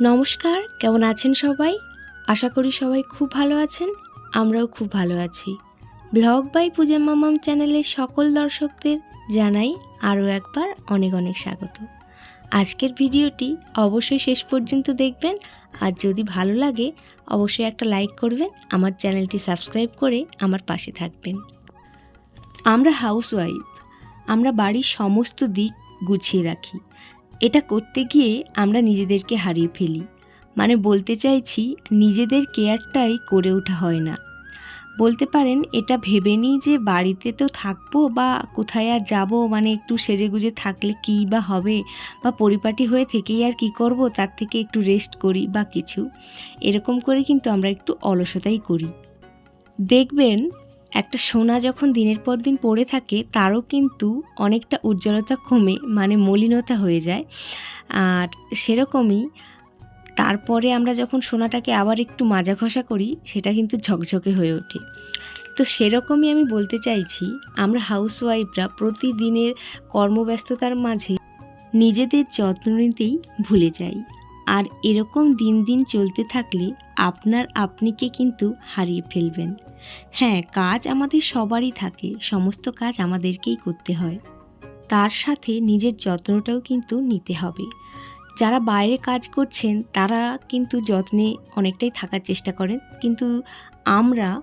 নমস্কার, কেমন আছেন সবাই? আশা করি সবাই খুব ভালো আছেন, আমরাও খুব ভালো আছি। ব্লগ বাই পূজা মামাম চ্যানেলের সকল দর্শকদের জানাই আরও একবার অনেক অনেক স্বাগত। আজকের ভিডিওটি অবশ্যই শেষ পর্যন্ত দেখবেন, আর যদি ভালো লাগে, অবশ্যই একটা লাইক করবেন, আমার চ্যানেলটি সাবস্ক্রাইব করে আমার পাশে থাকবেন। আমরা হাউসওয়াইফ, আমরা বাড়ির সমস্ত দিক গুছিয়ে রাখি। এটা করতে গিয়ে আমরা নিজেদেরকে হারিয়ে ফেলি। মানে বলতে চাইছি, নিজেদের কেয়ারটাই করে ওঠা হয় না। বলতে পারেন, এটা ভেবে নিই যে বাড়িতে তো থাকব বা কোথায় আর যাব মানে একটু সেজেগুজে থাকলে কী বা হবে বা পরিপাটি হয়ে থেকেই আর কি করব, তার থেকে একটু রেস্ট করি বা কিছু। এরকম করে কিন্তু আমরা একটু অলসতাই করি। দেখবেন একটা সোনা যখন দিনের পর দিন পড়ে থাকে, তারও কিন্তু অনেকটা উজ্জ্বলতা কমে মানে মলিনতা হয়ে যায়। আর সেরকমই তারপরে আমরা যখন সোনাটাকে আবার একটু মাজা ঘষা করি, সেটা কিন্তু ঝকঝকে হয়ে ওঠে। তো সেরকমই আমি বলতে চাইছি, আমরা হাউসওয়াইফরা প্রতিদিনের কর্মব্যস্ততার মাঝে নিজেদের যত্ন নিতেই ভুলে যাই। আর এরকম দিন দিন চলতে থাকলে আপনার আপনিকে কিন্তু হারিয়ে ফেলবেন। হ্যাঁ কাজ আমাদের সবারই থাকে, সমস্ত কাজ আমাদেরকেই করতে হয়। তার সাথে নিজের যত্নটাও কিন্তু নিতে হবে। যারা বাইরে কাজ করছেন, তারা কিন্তু যত্নে অনেকটাই থাকার চেষ্টা করেন, কিন্তু আমরা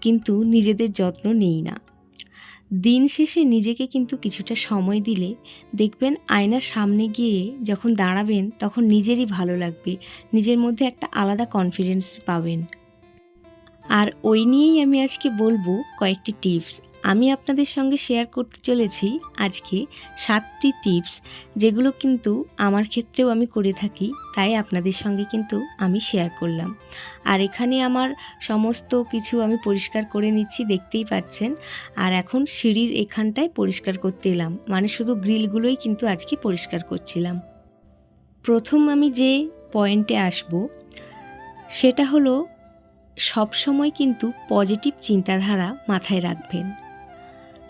কিন্তু নিজেদের যত্ন নেই না। দিন শেষে নিজেকে কিন্তু কিছুটা সময় দিলে দেখবেন আয়নার সামনে গিয়ে যখন দাঁড়াবেন তখন নিজেরই ভালো লাগবে। নিজের মধ্যে একটা আলাদা কনফিডেন্স পাবেন। আর ওই নিয়েই আমি আজকে বলব কয়েকটি টিপস আমি আপনাদের সঙ্গে শেয়ার করতে চলেছি আজকে সাতটি টিপস যেগুলো কিন্তু আমার ক্ষেত্রেও আমি করে থাকি, তাই আপনাদের সঙ্গে কিন্তু আমি শেয়ার করলাম। আর এখানে আমার সমস্ত কিছু আমি পরিষ্কার করে নিচ্ছি, দেখতেই পাচ্ছেন। আর এখন সিঁড়ির এখানটায় পরিষ্কার করতে এলাম মানে শুধু গ্রিলগুলোই কিন্তু আজকে পরিষ্কার করছিলাম। প্রথম আমি যে পয়েন্টে আসব, সেটা হলো সবসময় কিন্তু পজিটিভ চিন্তাধারা মাথায় রাখবেন।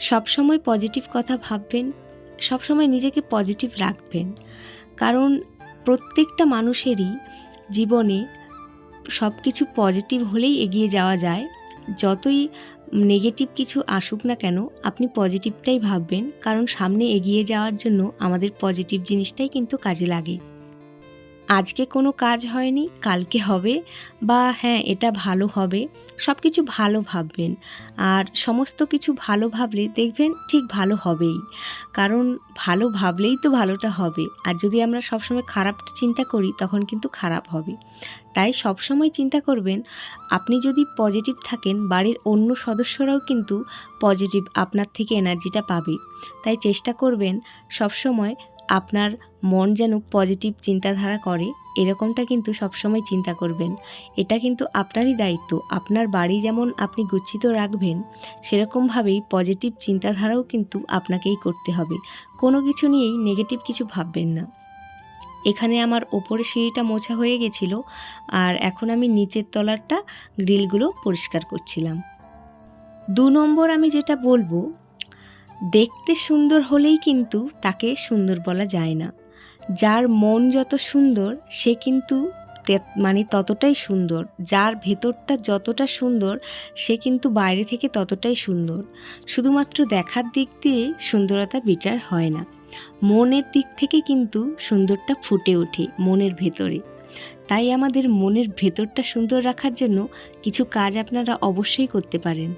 সবসময় পজিটিভ কথা ভাববেন, সবসময় নিজেকে পজিটিভ রাখবেন। কারণ প্রত্যেকটা মানুষেরই জীবনে সব কিছু পজিটিভ হলেই এগিয়ে যাওয়া যায়। যতই নেগেটিভ কিছু আসুক না কেন, আপনি পজিটিভটাই ভাববেন। কারণ সামনে এগিয়ে যাওয়ার জন্য আমাদের পজিটিভ জিনিসটাই কিন্তু কাজে লাগে। আজকে কোনো কাজ হয়নি, কালকে হবে বা হ্যাঁ এটা ভালো হবে। সব কিছু ভালো ভাববেন। আর সমস্ত কিছু ভালো ভাবলে দেখবেন ঠিক ভালো হবেই। কারণ ভালো ভাবলেই তো ভালোটা হবে। আর যদি আমরা সবসময় খারাপ চিন্তা করি, তখন কিন্তু খারাপ হবে। তাই সবসময় চিন্তা করবেন, আপনি যদি পজিটিভ থাকেন, বাড়ির অন্য সদস্যরাও কিন্তু পজিটিভ আপনার থেকে এনার্জিটা পাবে। তাই চেষ্টা করবেন সবসময় আপনার মন যেন পজিটিভ চিন্তাধারা করে, এরকমটা কিন্তু সবসময় চিন্তা করবেন। এটা কিন্তু আপনারই দায়িত্ব। আপনার বাড়ি যেমন আপনি গুচ্ছিত রাখবেন, সেরকমভাবেই পজিটিভ চিন্তাধারাও কিন্তু আপনাকেই করতে হবে। কোনো কিছু নিয়েই নেগেটিভ কিছু ভাববেন না। এখানে আমার ওপরে সিঁড়িটা মোছা হয়ে গেছিল, আর এখন আমি নিচের তলারটা গ্রিলগুলো পরিষ্কার করছিলাম। দু নম্বর আমি যেটা বলব দেখতে সুন্দর হলেই কিন্তু তাকে সুন্দর বলা যায় না। যার মন যত সুন্দর, সে কিন্তু মানে ততটাই সুন্দর। যার ভেতরটা যতটা সুন্দর, সে কিন্তু বাইরে থেকে ততটাই সুন্দর। শুধুমাত্র দেখার দিক দিয়ে সুন্দরতা বিচার হয় না। মনের দিক থেকে কিন্তু সুন্দরটা ফুটে ওঠে মনের ভেতরে। তাই আমাদের মনের ভেতরটা সুন্দর রাখার জন্য কিছু কাজ আপনারা অবশ্যই করতে পারেন।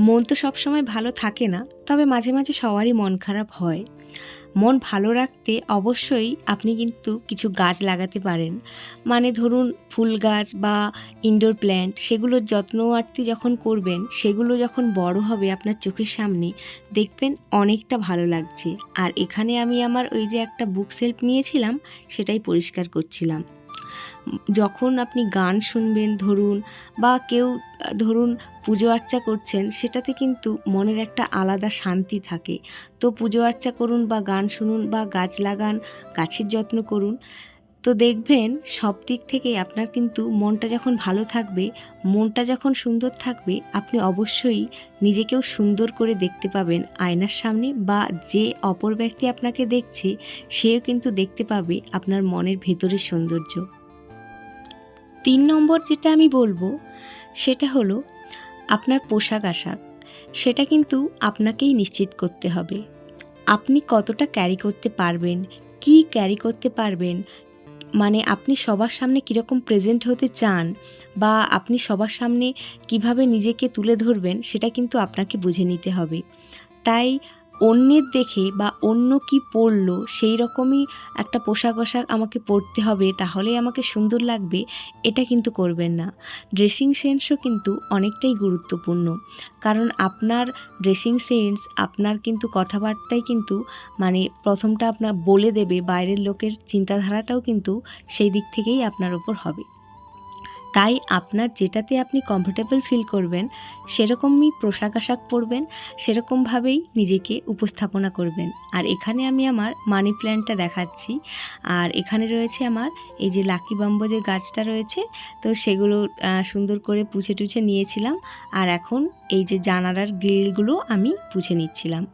মন তো সবসময় ভালো থাকে না, তবে মাঝে মাঝে সবারই মন খারাপ হয়। মন ভালো রাখতে অবশ্যই আপনি কিন্তু কিছু গাছ লাগাতে পারেন। মানে ধরুন ফুল গাছ বা ইনডোর প্ল্যান্ট সেগুলোর যত্ন আরতি যখন করবেন, সেগুলো যখন বড় হবে আপনার চোখের সামনে, দেখবেন অনেকটা ভালো লাগছে। আর এখানে আমি আমার ওই যে একটা বুক সেলফ নিয়েছিলাম, সেটাই পরিষ্কার করছিলাম। যখন আপনি গান শুনবেন, ধরুন, বা কেউ, ধরুন, পুজো আর্চা করছেন, সেটাতে কিন্তু মনের একটা আলাদা শান্তি থাকে। তো পুজো আর্চা করুন বা গান শুনুন বা গাছ লাগান, গাছের যত্ন করুন, তো দেখবেন সব দিক থেকে আপনার কিন্তু মনটা যখন ভালো থাকবে, মনটা যখন সুন্দর থাকবে, আপনি অবশ্যই নিজেকেও সুন্দর করে দেখতে পাবেন আয়নার সামনে বা যে অপর ব্যক্তি আপনাকে দেখছে, সেও কিন্তু দেখতে পাবে আপনার মনের ভেতরের সৌন্দর্য। তিন নম্বর যেটা আমি বলব, সেটা হলো আপনার পোশাক আশাক। সেটা কিন্তু আপনাকেই নিশ্চিত করতে হবে। আপনি কতটা ক্যারি করতে পারবেন, কি ক্যারি করতে পারবেন মানে আপনি সবার সামনে কীরকম প্রেজেন্ট হতে চান বা আপনি সবার সামনে কীভাবে নিজেকে তুলে ধরবেন, সেটা কিন্তু আপনাকে বুঝে নিতে হবে। তাই অন্যের দেখে বা অন্য কি পরলো সেই রকমই একটা পোশাক আশাক আমাকে পরতে হবে, তাহলেই আমাকে সুন্দর লাগবে, এটা কিন্তু করবেন না। ড্রেসিং সেন্সও কিন্তু অনেকটাই গুরুত্বপূর্ণ। কারণ আপনার ড্রেসিং সেন্স আপনার কিন্তু কথাবার্তাই কিন্তু মানে প্রথমটা আপনার বলে দেবে, বাইরের লোকের চিন্তাধারাটাও কিন্তু সেই দিক থেকেই আপনার ওপর হবে। তাই আপনার যেটাতে আপনি কমফোর্টেবল ফিল করবেন, সেরকমই পোশাক আশাক পরবেন, সেরকমভাবেই নিজেকে উপস্থাপনা করবেন। আর এখানে আমি আমার মানি প্ল্যান্টটা দেখাচ্ছি। আর এখানে রয়েছে আমার এই যে লাকি বাম্বো যে গাছটা রয়েছে, তো সেগুলো সুন্দর করে পুছে টুছে নিয়েছিলাম। আর এখন এই যে জানালার গ্রিলগুলো আমি পুছে নিচ্ছিলাম।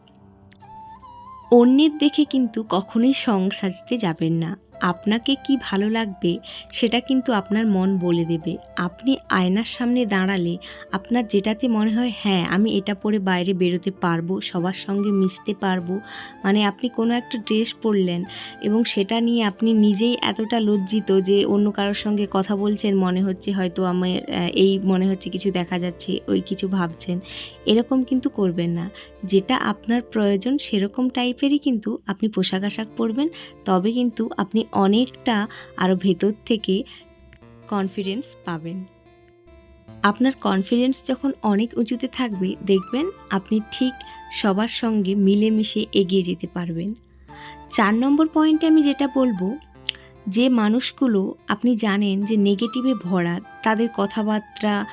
অন্যের দেখে কিন্তু কখনোই সং সাজতে যাবেন না। আপনাকে কি ভালো লাগবে সেটা কিন্তু আপনার মন বলে দেবে। আপনি আয়নার সামনে দাঁড়ালে আপনার যেটাতে মনে হয় হ্যাঁ আমি এটা পরে বাইরে বেরোতে পারব, সবার সঙ্গে মিশতে পারব। মানে আপনি কোনো একটা ড্রেস পরলেন এবং সেটা নিয়ে আপনি নিজেই এতটা লজ্জিত যে অন্য কারোর সঙ্গে কথা বলছেন, মনে হচ্ছে হয়তো আমার এই মনে হচ্ছে কিছু দেখা যাচ্ছে, ওই কিছু ভাবছেন। এরকম কিন্তু করবেন না। যেটা আপনার প্রয়োজন সেরকম টাইপেরই কিন্তু আপনি পোশাক আশাক পরবেন। তবে কিন্তু আপনি অনেকটা আরও ভেতর থেকে কনফিডেন্স পাবেন। আপনার কনফিডেন্স যখন অনেক উঁচুতে থাকবে, দেখবেন আপনি ঠিক সবার সঙ্গে মিলেমিশে এগিয়ে যেতে পারবেন। চার নম্বর পয়েন্টে আমি যেটা বলব যে মানুষগুলো আপনি জানেন যে নেগেটিভে ভরা, তাদের কথাবার্তা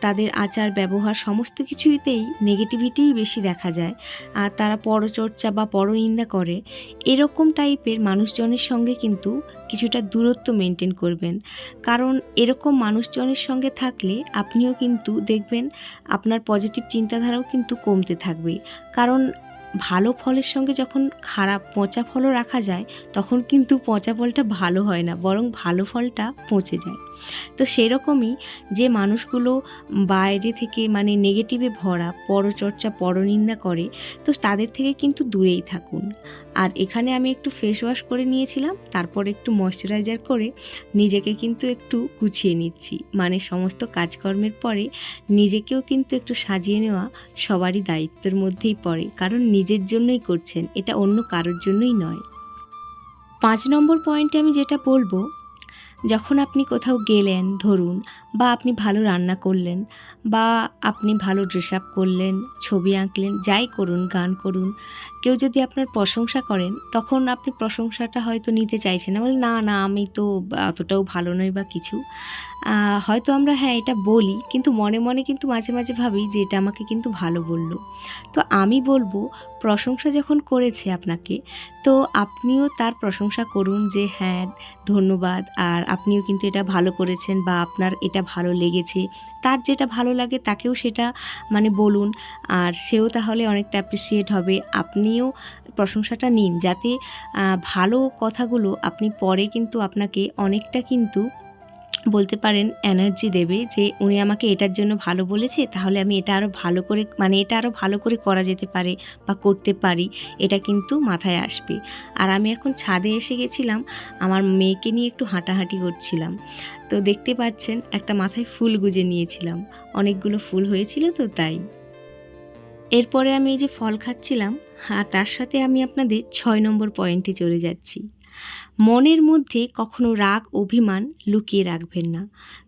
তাদের আচার, ব্যবহার সমস্ত কিছুতেই নেগেটিভিটিই বেশি দেখা যায়। আর তারা পরচর্চা বা পরনিন্দা করে। এরকম টাইপের মানুষজনের সঙ্গে কিন্তু কিছুটা দূরত্ব মেনটেন করবেন। কারণ এরকম মানুষজনের সঙ্গে থাকলে আপনিও কিন্তু দেখবেন আপনার পজিটিভ চিন্তাধারাও কিন্তু কমতে থাকবে। কারণ ভালো ফলের সঙ্গে যখন খারাপ পচা ফলও রাখা যায়, তখন কিন্তু পচা ফলটা ভালো হয় না, বরং ভালো ফলটা পচে যায়। তো সেরকমই যে মানুষগুলো বাইরে থেকে মানে নেগেটিভে ভরা, পরচর্চা, পরনিন্দা করে, তো তাদের থেকে কিন্তু দূরেই থাকুন। আর এখানে আমি একটু ফেস ওয়াশ করে নিয়েছিলাম, তারপর একটু ময়শ্চারাইজার করে নিজেকে কিন্তু একটু গুছিয়ে নিচ্ছি। মানে সমস্ত কাজকর্মের পরে নিজেকেও কিন্তু একটু সাজিয়ে নেওয়া সবারই দায়িত্বের মধ্যেই পড়ে, কারণ নিজের জন্যই করছেন, এটা অন্য কারোর জন্যই নয়। পাঁচ নম্বর পয়েন্টে আমি যেটা বলব, যখন আপনি কোথাও গেলেন, ধরুন বা আপনি ভালো রান্না করলেন বা আপনি ভালো ড্রেস আপ করলেন, ছবি আঁকলেন, যাই করুন, গান করুন, কেউ যদি আপনার প্রশংসা করেন, তখন আপনি প্রশংসাটা হয়তো নিতে চাইছেন না। বলে, না না, আমি তো অতটাও ভালো নই বা কিছু। হয়তো আমরা হ্যাঁ এটা বলি, কিন্তু মনে মনে কিন্তু মাঝে মাঝে ভাবি যে এটা আমাকে কিন্তু ভালো বলল। তো আমি বলব, প্রশংসা যখন করেছে আপনাকে, তো আপনিও তার প্রশংসা করুন যে হ্যাঁ ধন্যবাদ। আর আপনিও কিন্তু এটা ভালো করেছেন বা আপনার এটা ভালো লেগেছে। তার যেটা ভালো লাগে তাকেও সেটা মানে বলুন। আর সেও তাহলে অনেকটা অ্যাপ্রিসিয়েট হবে। আপনিও প্রশংসাটা নিন যাতে ভালো কথাগুলো আপনি পরে কিন্তু আপনাকে অনেকটা কিন্তু বলতে পারেন এনার্জি দেবে যে উনি আমাকে এটার জন্য ভালো বলেছে, তাহলে আমি এটা আরও ভালো করে মানে এটা আরও ভালো করে করা যেতে পারে বা করতে পারি, এটা কিন্তু মাথায় আসবে। আর আমি এখন ছাদে এসে গেছিলাম, আমার মেয়েকে নিয়ে একটু হাঁটাহাঁটি করছিলাম। তো দেখতে পাচ্ছেন একটা মাথায় ফুল গুজে নিয়েছিলাম, অনেকগুলো ফুল হয়েছিল তো তাই। এরপরে আমি এই যে ফল খাচ্ছিলাম, আর তার সাথে আমি আপনাদের ছয় নম্বর পয়েন্টে চলে যাচ্ছি। মনের মধ্যে কখনো রাগ, অভিমান লুকিয়ে রাখবেন না।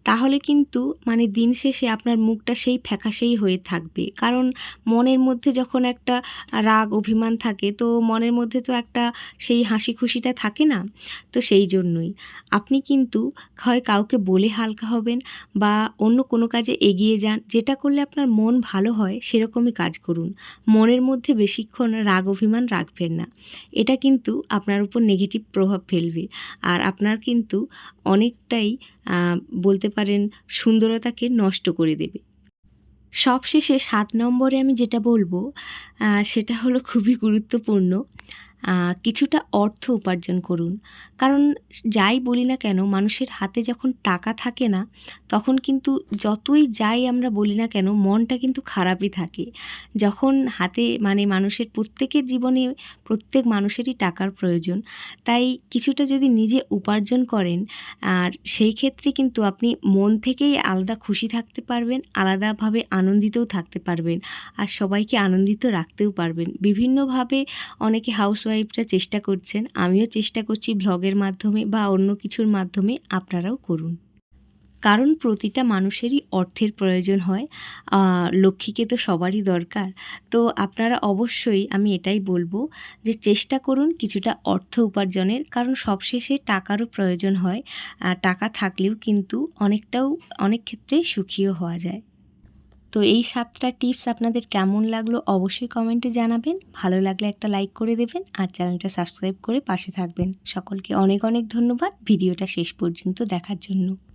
তাহলে কিন্তু মানে দিন শেষে আপনার মুখটা সেই ফ্যাকাশেই হয়ে থাকবে। কারণ মনের মধ্যে যখন একটা রাগ, অভিমান থাকে, তো মনের মধ্যে তো একটা সেই হাসি খুশিটা থাকে না? তো সেই জন্যই। আপনি কিন্তু হয় কাউকে বলে হালকা হবেন বা অন্য কোনো কাজে এগিয়ে যান, যেটা করলে আপনার মন ভালো হয়, সেরকমই কাজ করুন। মনের মধ্যে বেশিক্ষণ রাগ, অভিমান রাখবেন না। এটা কিন্তু আপনার উপর নেগেটিভ প্রভাব ফেলবে। আর আপনার কিন্তু অনেকটাই বলতে পারেন সুন্দরতাকে নষ্ট করে দেবে। সবশেষে সাত নম্বরে আমি যেটা বলব সেটা হলো খুবই গুরুত্বপূর্ণ। কিছুটা অর্থ উপার্জন করুন। কারণ যাই বলি না কেন, মানুষের হাতে যখন টাকা থাকে না, তখন কিন্তু যতই যাই আমরা বলি না কেন, মনটা কিন্তু খারাপই থাকে। যখন হাতে মানে মানুষের প্রত্যেকের জীবনে প্রত্যেক মানুষেরই টাকার প্রয়োজন, তাই কিছুটা যদি নিজে উপার্জন করেন, আর সেই ক্ষেত্রে কিন্তু আপনি মন থেকেই আলাদা খুশি থাকতে পারবেন, আলাদাভাবে আনন্দিতও থাকতে পারবেন, আর সবাইকে আনন্দিত রাখতেও পারবেন। বিভিন্নভাবে অনেকে হাউসওয়াইফরা চেষ্টা করছেন, আমিও চেষ্টা করছি ব্লগের মাধ্যমে বা অন্য কিছুর মাধ্যমে আপনারাও করুন। কারণ প্রতিটা মানুষেরই অর্থের প্রয়োজন হয় লক্ষ্মীকে তো সবারই দরকার। তো আপনারা অবশ্যই, আমি এটাই বলব যে চেষ্টা করুন কিছুটা অর্থ উপার্জনের, কারণ সবশেষে টাকারও প্রয়োজন হয় টাকা থাকলেও কিন্তু অনেকটাও, অনেক ক্ষেত্রে সুখীও হওয়া যায়। তো এই সাতটা টিপস আপনাদের কেমন লাগল অবশ্যই কমেন্টে জানাবেন। ভালো লাগলে একটা লাইক করে দেবেন আর চ্যানেলটা সাবস্ক্রাইব করে পাশে থাকবেন। সকলকে অনেক অনেক ধন্যবাদ। ভিডিওটা শেষ পর্যন্ত দেখার জন্য।